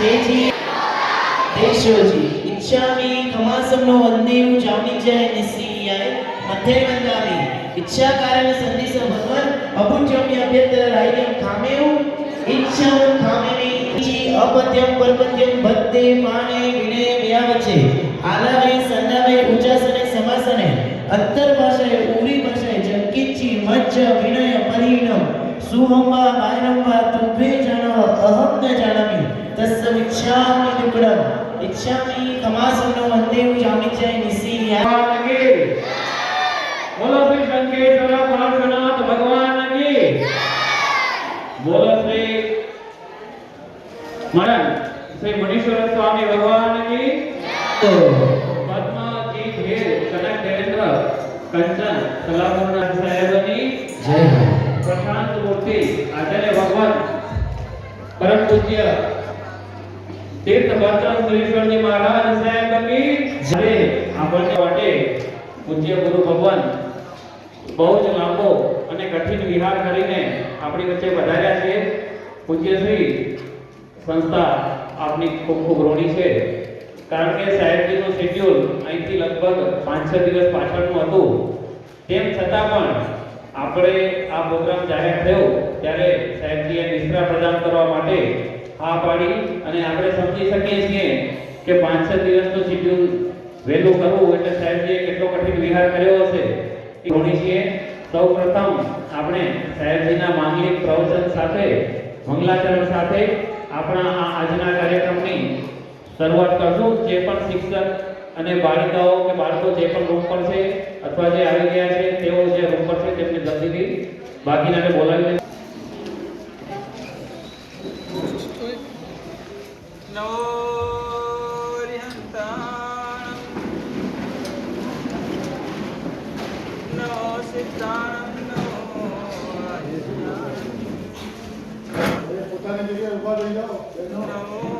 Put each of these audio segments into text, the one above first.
છેજી દેશોજી ઇચ્છામિ ખમાસમનો વંદેવ જામિજય નિસિયાય મધ્ય વંદામિ ઇચ્છા કારણ સંદેશ ભગવાન અભુજમ્ય અભ્યંતર રાયમ ખામેઉ ઈચ્છા ખામેમી જી અપત્યમ પરપત્યમ ભક્તે માને વિનય વ્યાવચે આલાવે સંદાવે ઉજાસને, સમાસને. અંતર ભાષાએ ઉરી ભાષાએ જંકિચ્છી મજ્જ, વિનય, પરિણમ. સુહંબા બાયરંબા તુભે જાણવ અહમ ન જાણામી તસ્સમિચ્છામિ દુક્કડમ ઇચ્છામિ ખમાસનો વંદેવ જામિજ્જય નિસિયા ભગવાન કી બોલો શ્રી શંકેશ્વર પાર્શ્વનાથ ભગવાન કી બોલો શ્રી મરણ શ્રી મુનીશ્વર સ્વામી ભગવાન કી પદ્માજી ભેર કનક દેવેન્દ્ર કંચન જય હો પ્રશાંત મૂર્તિ, આચાર્ય ભગવાન. પરમ પૂજ્ય તીર્થ ભદ્ર સુરેશ્વરજી મહારાજ સાહેબ કી જય આપણને માટે પૂજ્ય ગુરુ ભગવાન બહુ જ લાંબો અને કઠિન વિહાર કરીને આપણી વચ્ચે વધાર્યા છે. પૂજ્ય શ્રી સંસ્થા આપની ખૂબ ખૂબ ઋણી છે. કારણ કે સાહેબજીનું શેડ્યુલ અહીંથી લગભગ પાંચ છ દિવસ પાછળનું હતું. તેમ છતાં પણ આપણે આ પ્રોગ્રામ જાહેર થયો ત્યારે સાહેબજીએ નિશ્રા પ્રદાન કરવા માટે હા પાડી અને આપણે સમજી શકીએ છીએ કે પાંચ છ દિવસનું શિડ્યુલ વહેલું કરવું એટલે સાહેબજીએ કેટલો કઠિન વિહાર કર્યો હશે. ઋણી છીએ. સૌ પ્રથમ આપણે સાહેબજીના માંગલિક પ્રવચન સાથે, મંગલાચરણ સાથે આપણા આ આજના કાર્યક્રમની શરૂઆત કરશું. જે પણ શિક્ષક અને બાળિકાઓ કે બાળકો જે પણ રૂમ પર છે અથવા જે આવી ગયા છે તેઓ જે રૂમ પર છે તેમને જલ્દીથી બાકીનાને બોલાવી લે પોતાની જગ્યાએ ઊભા રહી જાઓ.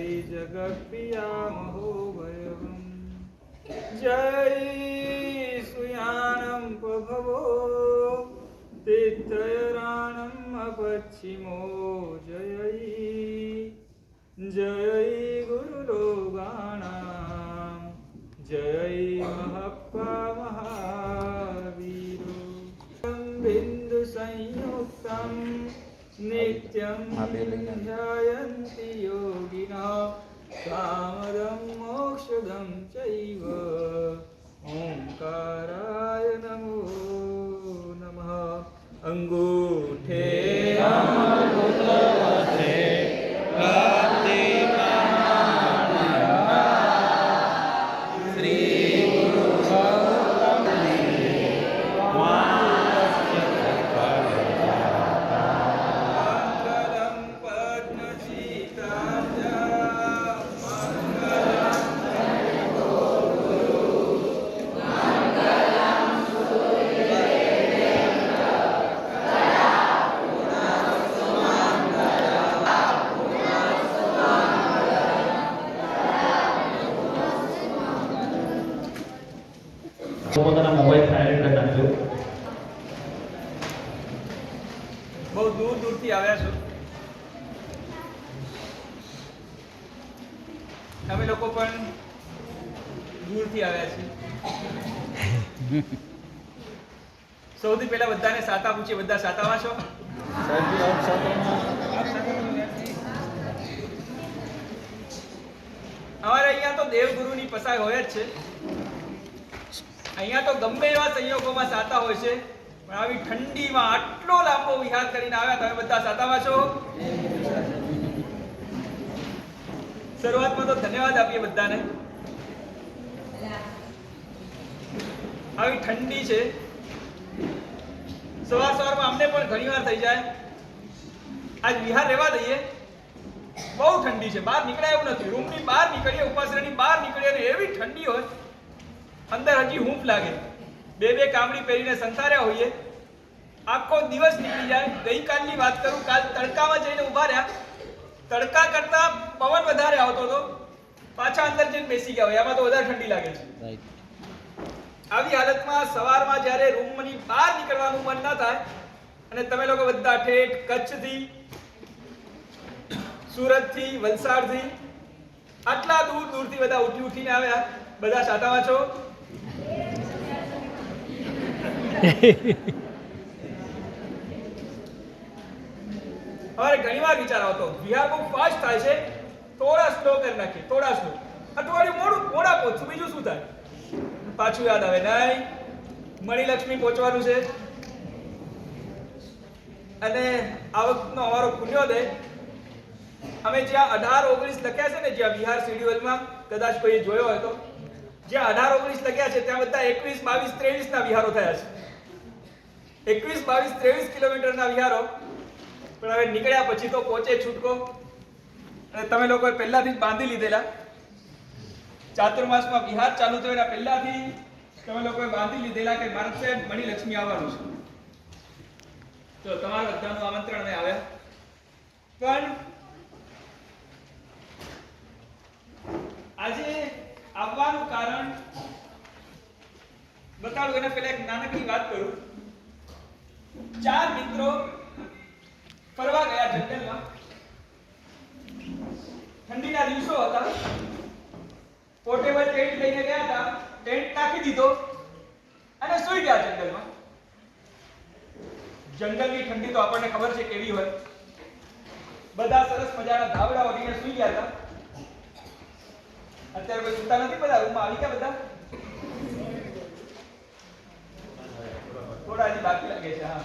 जगत्प्रियामहो वयम् जय सुयानं पभवो तित्रयराणम् अपच्छिमो जयै जय गुरुलोगाणां जय महप्पा महावीरो बिन्दुसंयुक्तं नित्यं ध्यायन्ति योगिना કામદમ મોક્ષદમ ચૈવ ઓમકારાય નમો નમઃ અંગૂઠે પોતાના મોબાઈલ સાયલેન્ટ કરી નાખજો. બહુ દૂર દૂરથી આવ્યા છો. અમે લોકો પણ દૂરથી આવ્યા છીએ સૌથી પહેલા બધાને સાતા પૂછીએ. બધા સાતામાં છો? અમારે અહીંયા તો દેવગુરુની પસાર હોય જ છે. અહીંયા તો ગમે એવા સંયોગોમાં સાતા હોય છે, પણ આવી ઠંડીમાં આટલો લાંબો વિહાર કરીને આવ્યા તમે બધા સાતામાં છો? શરૂઆતમાં તો ધન્યવાદ આપીએ બધાને. આવી ઠંડી છે. સવાર સવારમાં અમને પણ ઘણીવાર થઈ જાય. આજ વિહાર રહેવા દઈએ. બહુ ઠંડી છે. બહાર નીકળાય એવું નથી. રૂમની બહાર નીકળીએ ઉપાસનાની બહાર નીકળીએ અને એવી ઠંડી હોય અંદર હજી હૂંફ લાગે. બે બે કામડી પહેરીને સંતાર્યા હોઈએ. આખો દિવસ નીકળી જાય. ગઈકાલની વાત કરું કાલ તડકામાં જઈને ઊભા રહ્યા. તડકા કરતા પવન વધારે આવતો હતો. પાછા અંદર જઈને બેસી ગયા હોય. એમાં તો વધારે ઠંડી લાગે છે. આવી હાલતમાં સવારમાં જ્યારે રૂમની બહાર નીકળવાનું મન ન થાય અને તમે લોકો બધા ઠેઠ કચ્છથી સુરતથી વલસાડથી આટલા દૂર દૂરથી બધા ઉઠી ઉઠીને આવ્યા. બધા સાતામાં છો. અમારે ઘણીવાર વિચાર આવતો, વિહાર બહુ ફાસ્ટ થાય છે, થોડા સ્લો કરી નાખીએ, થોડા સ્લો અઠવાડિયું મોડું, મોડા પહોંચું બીજું શું થાય? પાછું યાદ આવે, નહીં, મણિલક્ષ્મી પહોંચવાનું છે. અને આ વખતનો અમારો પુણ્યોદય, અમે જ્યાં અઢાર ઓગણીસ લખ્યા છે ને, જ્યાં વિહાર શેડ્યુલમાં કદાચ કોઈ જોયો હોય તો, જ્યાં અઢાર ઓગણીસ લખ્યા છે, ત્યાં બધા એકવીસ, બાવીસ ત્રેવીસ ના વિહારો થયા છે. એકવીસ, બાવીસ, ત્રેવીસ કિલોમીટરના વિહારો. પણ હવે નીકળ્યા પછી તો પહોંચે છૂટકો. અને તમે લોકોએ પહેલાથી જ બાંધી લીધેલા. ચાતુર્માસમાં વિહાર ચાલુ થયો એના પહેલાથી તમે લોકોએ બાંધી લીધેલા કે મારા સાહેબ મણિલક્ષ્મી આવવાનું છે. તો તમારા બધાનું આમંત્રણ અમે આવ્યા. પણ આજે આવવાનું કારણ બતાડું એના પહેલા એક નાનકડી વાત કરું. ચાર મિત્રો ફરવા ગયા જંગલમાં. ઠંડીના દિવસો હતા. પોર્ટેબલ ટેન્ટ લઈને ગયા હતા. ટેન્ટ નાખી દીધો અને સૂઈ ગયા જંગલમાં. જંગલની ઠંડી તો આપણને ખબર છે કેવી હોય. બધા સરસ મજાના ધાબળા ઓઢીને સૂઈ ગયા હતા. અત્યારે કોઈ સુતા નથી બધા? રૂમમાં આવી ગયા બધા? થોડા હજી બાકી લાગે છે, હા.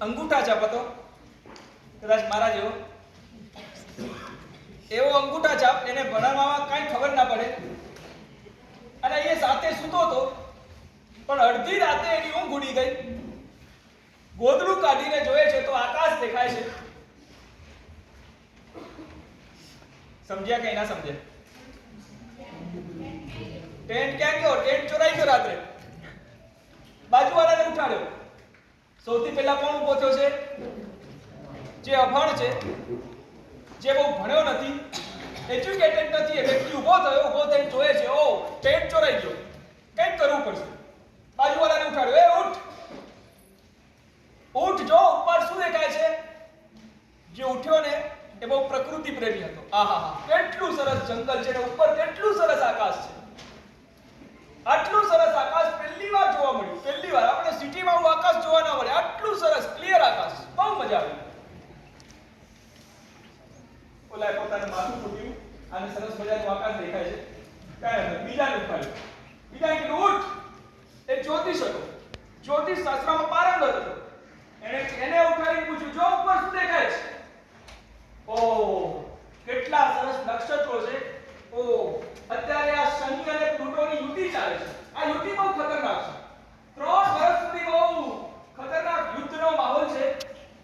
અંગૂઠા છાપ હતો કદાચ મારા જેવો. એવો અંગૂઠા છાપ એને ભણાવવામાં કાંઈ ખબર ના પડે. અને એ સાથે સૂતો હતો, પણ અડધી રાતે એની ઊંઘ ઉડી ગઈ. ગોદડું કાઢીને જોયે છે તો આકાશ દેખાય છે. સમજ્યા કે ના સમજ્યા? ટેન્ટ ક્યાં ગયો? ટેન્ટ ચોરાઈ ગયો રાત્રે. બાજુવાળાને ઉઠાડ્યો. સૌથી પહેલા કોણ થયો છે? જે અભણ છે. જે બહુ ભણ્યો નથી એજ્યુકેટેડ નથી એ વ્યક્તિ ઊભો થયો, ઊભો થઈને જોયે છે ઓ પેન્ટ ચોરાઈ ગયો. કંઈક કરવું પડશે? બાજુવાળાને ઉઠાડ્યો, એ, ઉઠ. ઉઠ, જો ઉપર શું દેખાય છે? જે ઉઠ્યો ને, એ બહુ પ્રકૃતિ પ્રેમી હતો. આહા હા કેટલું સરસ જંગલ છે ને, ઉપર કેટલું સરસ આકાશ છે. આટલું સરસ આકાશ પહેલી વાર જોવા મળ્યું. પહેલી વાર. આપણે સિટીમાં આકાશ જોવા ના મળે. આટલું સરસ, ક્લિયર આકાશ. બહુ મજા આવી. ઓલાએ પોતાનું માથું ફૂટ્યું અને સરસ મજાનું આકાશ દેખાય છે. કાંઈ બીજા બીજાને ઉઠાડ્યું બીજા કે ઉઠ એ જ્યોતિષ હતો. જ્યોતિષ શાસ્ત્રમાં પારંગત હતો. એને એને ઉઠાડીને પૂછ્યું, જો ઉપર શું દેખાય છે? ઓહ, કેટલા સરસ નક્ષત્રો છે. ઓહ, અત્યારે આ શનિ અને પ્લુટોની યુતિ ચાલે છે. આ યુતિ બહુ ખતરનાક છે ત્રણ વર્ષ સુધી બહુ ખતરનાક યુદ્ધનો માહોલ છે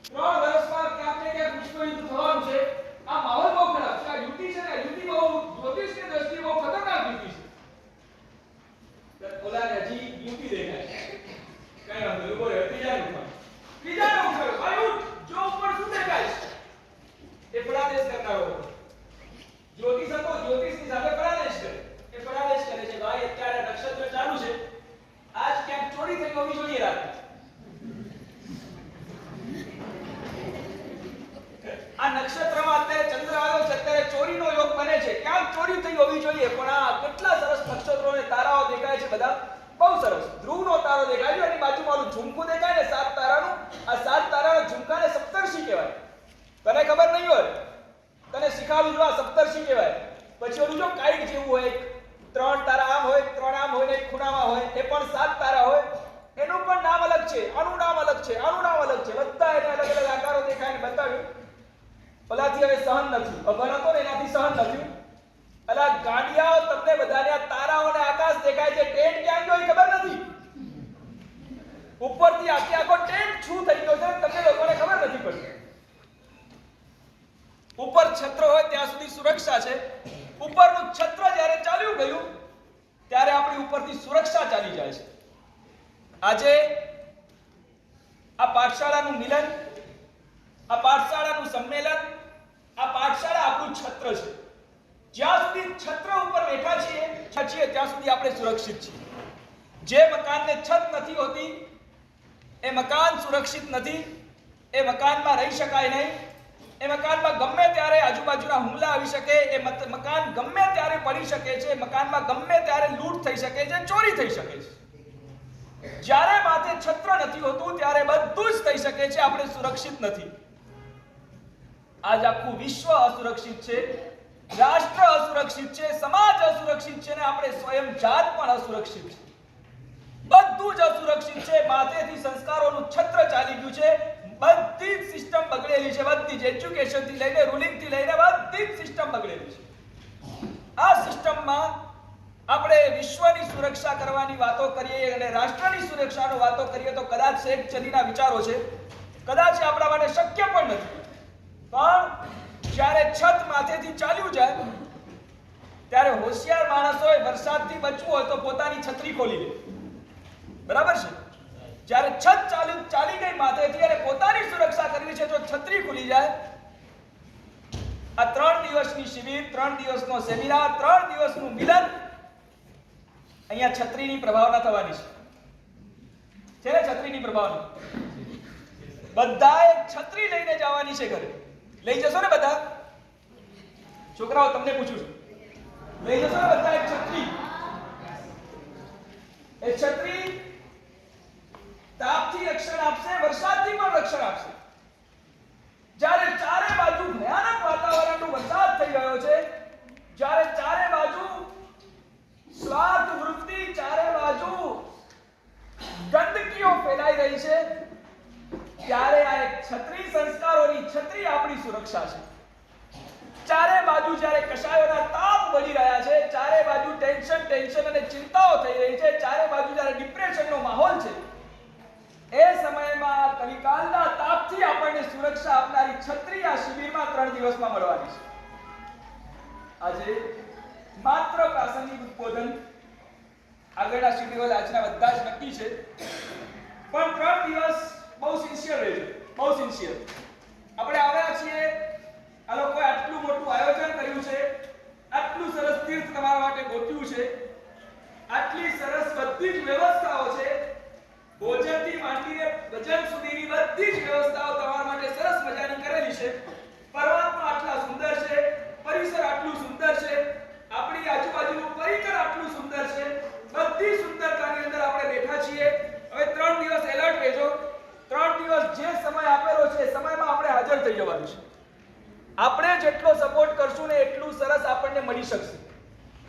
ત્રણ વર્ષમાં ક્યાંક ને ક્યાંક વિશ્વ યુદ્ધ થવાનું છે આ માહોલ બહુ ખરાબ છે આ યુતિ છે ને આ યુતિ બહુ જ્યોતિષની દ્રષ્ટિએ બહુ ખતરનાક યુતિ છે ઓલાને હજી યુતિ દેખાય છે કઈ વાંધો નહીં, ઊભો રહ્યો ત્રીજાને ઉઠાડ્યો ત્રીજાને ઉઠાડ્યો ભાઈ ઉઠ જો ઉપર શું દેખાય છે એ ફળાદેશ કરનારો હતો. જ્યોતિષ હતો જ્યોતિષની સાથે ફળાદેશ કરે એ ફળાદેશ કરે છે ભાઈ અત્યારે નક્ષત્ર ચાલુ છે આજ ક્યાંક ચોરી થઈ હોવી જોઈએ રાતે આ નક્ષત્રમાં અત્યારે ચંદ્ર આવ્યો છે અત્યારે ચોરીનો યોગ બને છે ક્યાંક ચોરી થઈ હોવી જોઈએ પણ આ કેટલા સરસ નક્ષત્રો અને તારાઓ દેખાય છે બધા બહુ સરસ ધ્રુવનો તારો દેખાય છે એની બાજુમાં ઓલું ઝુમકું દેખાય ને સાત તારાનું આ સાત તારાના ઝુમકાને સપ્તર્ષિ કહેવાય તને ખબર નહીં હોય આ સપ્તર્ષિ કહેવાય. પછી ઓલું જો કાઈટ જેવું હોય, ત્રણ તારા આમ હોય, ત્રણ આમ હોય ને એક ખૂણામાં હોય, એ પણ સાત તારા હોય, એનું પણ નામ અલગ છે, આનું નામ અલગ છે, આનું નામ અલગ છે. બધા એને અલગ અલગ આકારો દેખાય ને બતાવ્યું. પેલાથી હવે સહન નથી અભન હતો ને એનાથી સહન નથી અલા ગાંડિયાઓ તમને બધાને આ તારાઓ ને આકાશ દેખાય છે, ટેન્ટ ક્યાં ગયો ખબર નથી. ઉપરથી આખી આખો ટેન્ટ શું થઈ ગયો છે, તમને લોકોને ખબર નથી પડતી ઉપર છત્ર હોય ત્યાં સુધી સુરક્ષા છે. ઉપરનું છત્ર જ્યારે ચાલ્યું ગયું, ત્યારે આપણી ઉપરથી સુરક્ષા ચાલી જાય છે. આજે આ પાઠશાળાનું મિલન, આ પાઠશાળાનું સંમેલન, આ પાઠશાળા આપણું છત્ર છે. જ્યાં સુધી છત્ર ઉપર બેઠા છીએ છીએ, ત્યાં સુધી આપણે સુરક્ષિત છીએ. જે મકાનને છત નથી હોતી, એ મકાન સુરક્ષિત નથી, એ મકાનમાં રહી શકાય નહીં. એ મકાનમાં ગમે ત્યારે આજુબાજુના હુમલા આવી શકે, એ મકાન ગમે ત્યારે પડી શકે છે મકાનમાં ગમે ત્યારે લૂંટ થઈ શકે છે, ચોરી થઈ શકે છે. જ્યારે માથે છત્ર નથી હોતું, ત્યારે બધું જ થઈ શકે છે, આપણે સુરક્ષિત નથી. આજ આખું વિશ્વ અસુરક્ષિત છે, રાષ્ટ્ર અસુરક્ષિત છે, સમાજ અસુરક્ષિત છે ને આપણે સ્વયં જાત પણ અસુરક્ષિત છે. બધું જ અસુરક્ષિત છે, માથેથી સંસ્કારોનું છત્ર ચાલી ગયું છે બધી જ સિસ્ટમ બગડેલી છે. બધી જ એજ્યુકેશનથી લઈને રૂલિંગથી લઈને બધી જ સિસ્ટમ બગડેલી છે. આ સિસ્ટમમાં આપણે વિશ્વની સુરક્ષા કરવાની વાતો કરીએ અને રાષ્ટ્રની સુરક્ષાનો વાતો કરીએ તો કદાચ શેખ ચલીના વિચારો છે. કદાચ આપણા માટે શક્ય પણ નથી. પણ જ્યારે છત માથેથી ચાલ્યું જાય, ત્યારે હોશિયાર માણસોએ વરસાદથી બચવું હોય તો પોતાની છત્રી ખોલી લે. બરાબર છે? જ્યારે છત ચાલી ચાલી ગઈ માથેથી અને પોતાની સુરક્ષા કરવી છે, જો છત્રી ખુલી જાય, આ ત્રણ દિવસની શિબિર, ત્રણ દિવસનો સેમિનાર, ત્રણ દિવસનું મિલન અહીંયા છત્રીની પ્રભાવના થવાની છે. છે છત્રીની પ્રભાવના. બધાએ છત્રી લઈને જવાની છે ઘરે. લઈ જશો ને બધા? છોકરાઓ, તમને પૂછું છું. લઈ જશો ને બધા એક છત્રી? એ છત્રી તાપથી રક્ષણ આપશે, વરસાદથી પણ રક્ષણ આપશે. જ્યારે ચારે બાજુ ભયાનક વાતાવરણનો વરસાદ થઈ રહ્યો છે, જ્યારે ચારે બાજુ સ્વાર્થ વૃત્તિ, ચારે બાજુ ગંદકીઓ ફેલાઈ રહી છે, ત્યારે આ એક છત્રી સંસ્કારોની છત્રી આપણી સુરક્ષા છે. ચારે બાજુ જ્યારે કશાયોના તાપ બની રહ્યા છે, ચારે બાજુ ટેન્શન ટેન્શન અને ચિંતાઓ થઈ રહી છે, ચારે બાજુ જ્યારે ડિપ્રેશનનો માહોલ છે એ સમયમાં કલિકાલના તાપથી આપણને સુરક્ષા આપનારી છત્રી આ શિબિરમાં ત્રણ દિવસમાં મળવાની છે. આજે માત્ર પ્રાસંગિક ઉદ્બોધન આગળના શિબિરો આજના બધા જ નક્કી છે. પણ ત્રણ દિવસ બહુ સિન્સિયર રહેજો, બહુ સિન્સિયર આપણે આવ્યા છીએ આ લોકોએ આટલું મોટું આયોજન કર્યું છે આટલું સરસ તીર્થ તમારા માટે ગોઠવ્યું છે આટલી સરસ બધી જ વ્યવસ્થાઓ છે ભોજનથી માંડીને ભજન સુધીની બધી જ વ્યવસ્થાઓ તમારા માટે સરસ મજાની કરેલી છે પરમાત્મા આટલા સુંદર છે પરિસર જેટલો સપોર્ટ કરશું ને એટલું સરસ આપણને મળી શકશે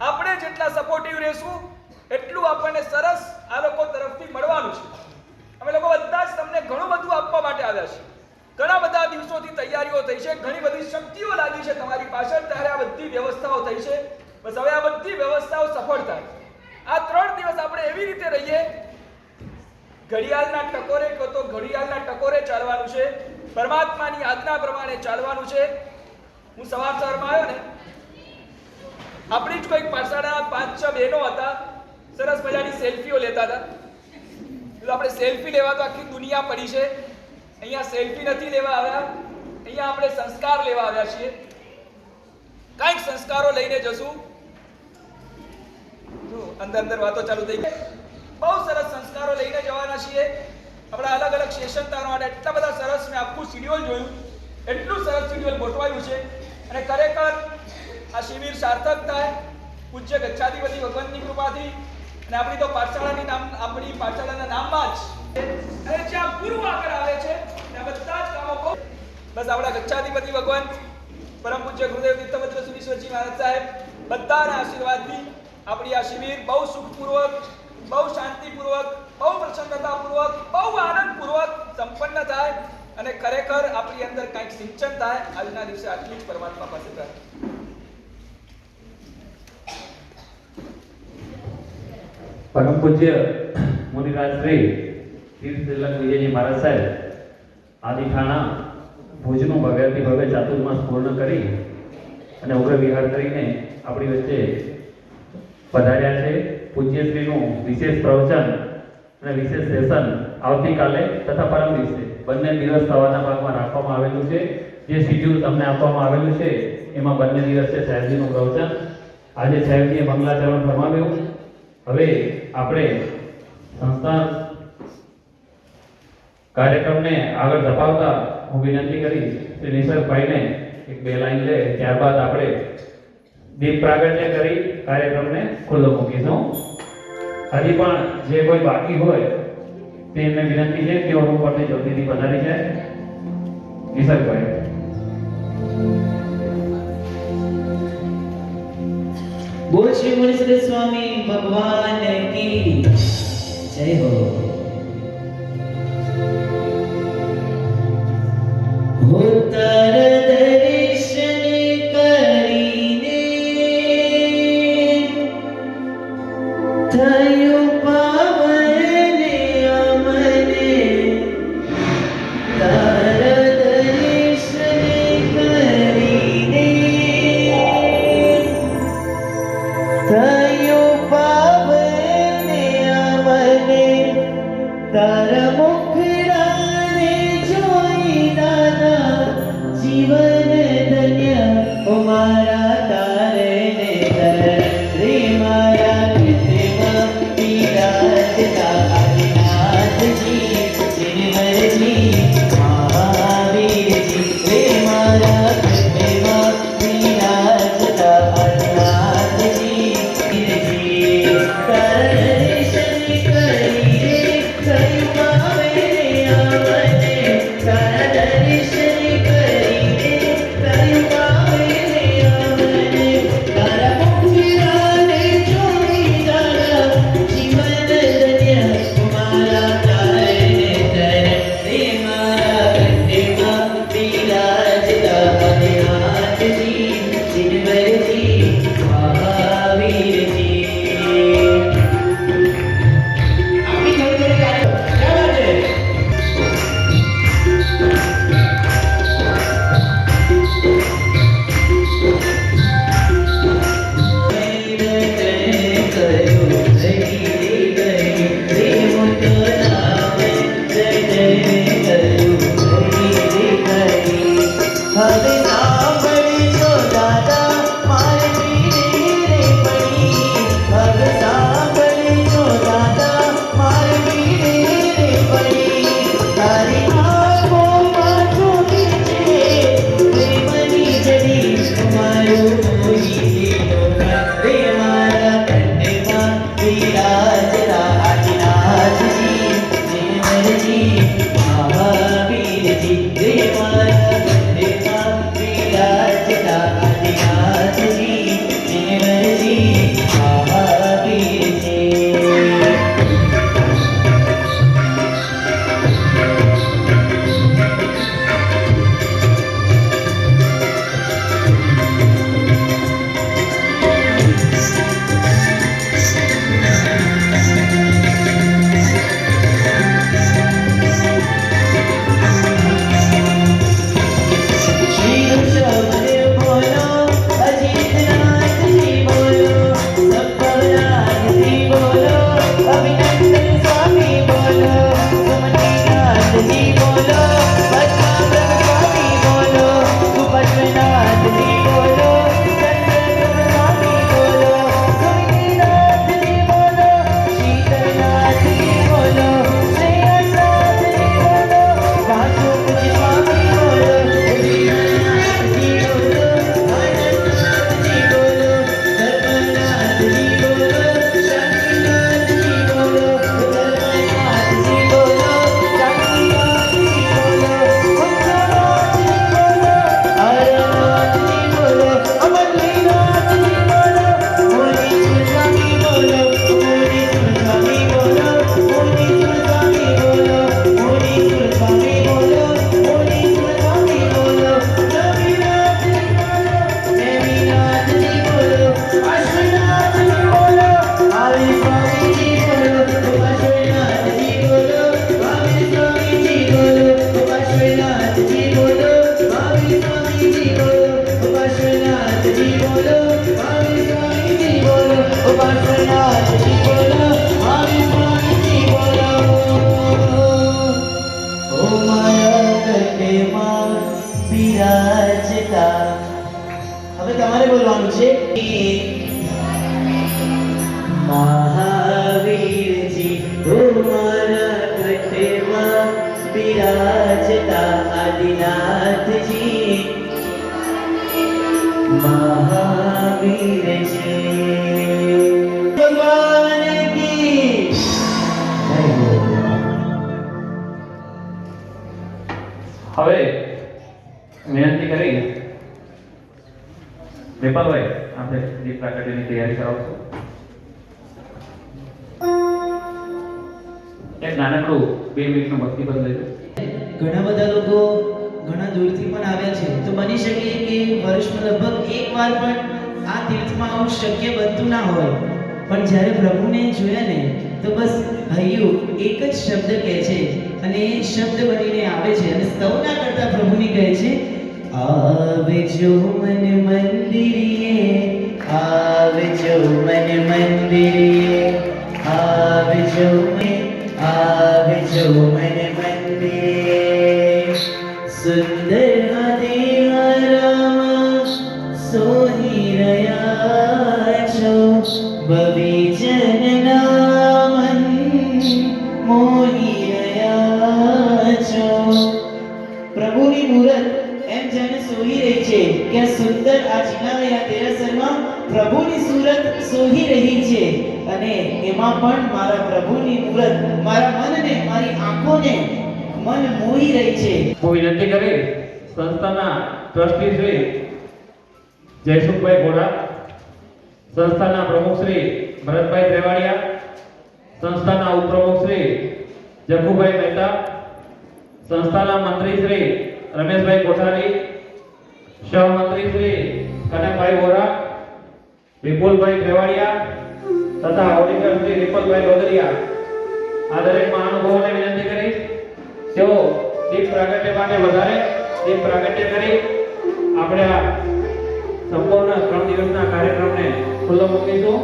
આપણે જેટલા સપોર્ટિવ રહેશું એટલું આપણને સરસ આ લોકો તરફથી મળવાનું છે અમે લોકો બધા જ તમને ઘણું બધું આપવા માટે આવ્યા છે ઘણા બધા દિવસોથી તૈયારીઓ થઈ છે ઘણી બધી શક્તિઓ લાગી છે તમારી પાછળ ત્યારે આ બધી વ્યવસ્થાઓ થઈ છે બસ હવે આ બધી વ્યવસ્થાઓ સફળ થાય આ ત્રણ દિવસ આપણે એવી રીતે રહીએ, ઘડિયાળના ટકોરે કહો તો ઘડિયાળના ટકોરે ચાલવાનું છે, પરમાત્માની આજ્ઞા પ્રમાણે ચાલવાનું છે. હું સવાર સવારમાં આવ્યો ને, આપણી જ કોઈક પાછળના પાંચ છ બહેનો હતા, સરસ મજાની સેલ્ફીઓ લેતા હતા. એટલે આપણે સેલ્ફી લેવા તો આખી દુનિયા પડી છે. અહીંયા સેલ્ફી નથી લેવા આવ્યા, અહીંયા આપણે સંસ્કાર લેવા આવ્યા છીએ. કાંઈક સંસ્કારો લઈને જશું. અંદર અંદર વાતો ચાલુ થઈ ગઈ. બહુ સરસ સંસ્કારો લઈને જવાના છીએ. આપણા અલગ અલગ સેશન તારવા માટે એટલા બધા સરસ મેં આખું શિડ્યુલ જોયું. એટલું સરસ શિડ્યુલ ગોઠવાયું છે. અને ખરેખર આ શિબિર સાર્થક થાય. પૂજ્ય ગચ્છાધિપતિ ભગવાનની કૃપાથી. અને આપણી તો પાઠશાળાની નામ, આપણી પાઠશાળાના નામમાં જ. અને જ્યાં પૂર્વ આગળ આવે છે ત્યાં બધા જ કામો બહુ બસ આપણા ગચ્છાધિપતિ ભગવાન પરમ પૂજ્ય ગુરુદેવ તીર્થભદ્ર સુરેશ્વરજી મહારાજ સાહેબ, બધાના આશીર્વાદથી આપણી આ શિબિર બહુ સુખપૂર્વક, બહુ શાંતિપૂર્વક, બહુ પ્રસન્નતાપૂર્વક, બહુ આનંદપૂર્વક સંપન્ન થાય અને ખરેખર આપણી અંદર કંઈક સિંચન થાય આજના દિવસે આટલી જ પરમાત્મા પાસે પ્રાર્થના પરમ પૂજ્ય મુનિરાજ શ્રી તીર્થ તિલક વિજયજી મહારાજ સાહેબ, આદિઠાણા ભુજનું ભવ્યાથી ભવ્ય ચાતુર્માસ પૂર્ણ કરી અને ઉગ્ર વિહાર કરીને આપણી વચ્ચે પધાર્યા છે. પૂજ્યશ્રીનું વિશેષ પ્રવચન અને વિશેષ સેશન આવતીકાલે તથા પરમ દિવસે બંને દિવસ સવારના ભાગમાં રાખવામાં આવેલું છે. જે શિડ્યુલ તમને આપવામાં આવેલું છે, એમાં બંને દિવસે સાહેબજીનું પ્રવચન. આજે સાહેબજીએ મંગલાચરણ ફરમાવ્યું. હવે આપણે સંસ્થા કાર્યક્રમને આગળ ધપાવતા હું વિનંતી કરીશ, શ્રી નિસર્ગભાઈને એક બે લાઈન લે, ત્યારબાદ આપણે દીપ પ્રાગટ્ય કરી કાર્યક્રમને ખુલ્લો મૂકીશું હજી પણ જે કોઈ બાકી હોય તેમને વિનંતી છે કે રૂમ પરથી જલ્દીથી પધારી જાય. નિસર્ગભાઈ બોલ શ્રી મુનીશ્વર સ્વામી, ભગવાન કી. જય હો. હો થયું પાવન તમારે બોલવાનું છે? મહાવીરજી ઓ મારા કટમાં બિરાજતા આદિનાથજી. મહાવીરજી. દીપ પ્રાગટ્યની તૈયારી કરાવશો એક નાનકડું બે મિનિટનું ભક્તિ પદ લઈ ઘણા બધા લોકો ઘણા દૂરથી પણ આવ્યા છે. તો બની શકે કે વર્ષમાં લગભગ એક વાર પણ આ તીર્થમાં આવું શક્ય બનતું ના હોય. પણ જ્યારે પ્રભુને જોયા ને તો બસ હૈયું એક જ શબ્દ કહે છે. અને એ શબ્દ બનીને આવે છે અને સૌના કરતા પ્રભુની કહે છે આવજો મન મંદિરે આવજો મન મંદિરે આવજો આવજો મન મંદિરે. સુંદર દેવરામ સોહી રહ્યા છો બવિજનના મન મોહી રહ્યા છો. પ્રભુની મૂરત એમ જાણે સોહી રહી છે કે સુંદર આ જિનાલયા દેરાસરમાં પ્રભુની સુરત સોહી રહી છે અને એમાં પણ મારા પ્રભુની મૂરત મારા મનને, મારી આંખોને મન મોહી રહી છે. હું વિનંતી કરી સંસ્થાના ટ્રસ્ટી શ્રી જયસુખભાઈ ગોડા, સંસ્થાના પ્રમુખ શ્રી ભરતભાઈ ત્રેવાડિયા, સંસ્થાના ઉપપ્રમુખ શ્રી જગુભાઈ મહેતા, સંસ્થાના મંત્રી શ્રી રમેશભાઈ કોઠારી, સહમંત્રી શ્રી કનકભાઈ વોરા વિપુલભાઈ ત્રેવાડિયા તથા ઓડિટર શ્રી વિપુલભાઈ રોદરિયા આ દરેક મહાનુભાવોને વિનંતી કરી. તેઓ દીપ પ્રાગટ્ય માટે વધારે દીપ પ્રાગટ્ય કરી આપણે આ સંપૂર્ણ ત્રણ દિવસના કાર્યક્રમને ખુલ્લો મૂકીશું.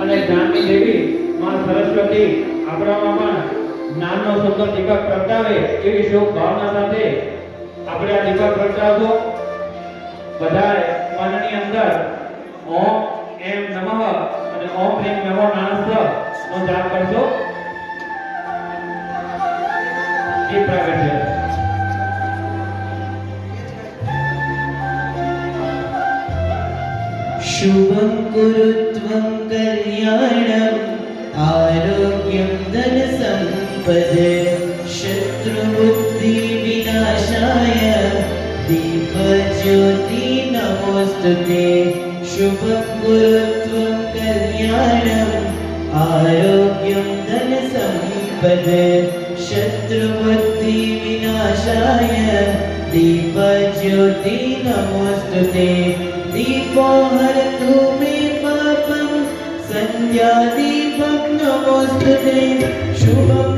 અને જ્ઞાનની દેવી માં સરસ્વતી આપણામાં પણ જ્ઞાનનો સુંદર દીપક પ્રગટાવે એવી શુભ ભાવના સાથે આપણે આ દીપક પ્રગટાવશું. બધા મનની અંદર ઓમ એમ નમઃ અને ઓમ એમ નમો નાનસ્થ નો જાપ કરજો. એ પ્રાગટ્ય શુભમ ગુરુત્વમ કલ્યાણમ, આરોગ્યમ ધન સંપદે શત્રુબુદ્ધિ વિનાશાય, દીપ જ્યોતિ નમોસ્તુતે. ശുഭം ഗുരുത്വം കല്യാണം ആരോഗ്യം ധനസമ്പത് ശത്രുബുദ്ധി വിനാശായ ദീപജ്യോതി നമോസ്തുതേ ദീപോ ഹരതു മേ പാപം സന്ധ്യാദീപം നമോസ്തുതേ ശുഭം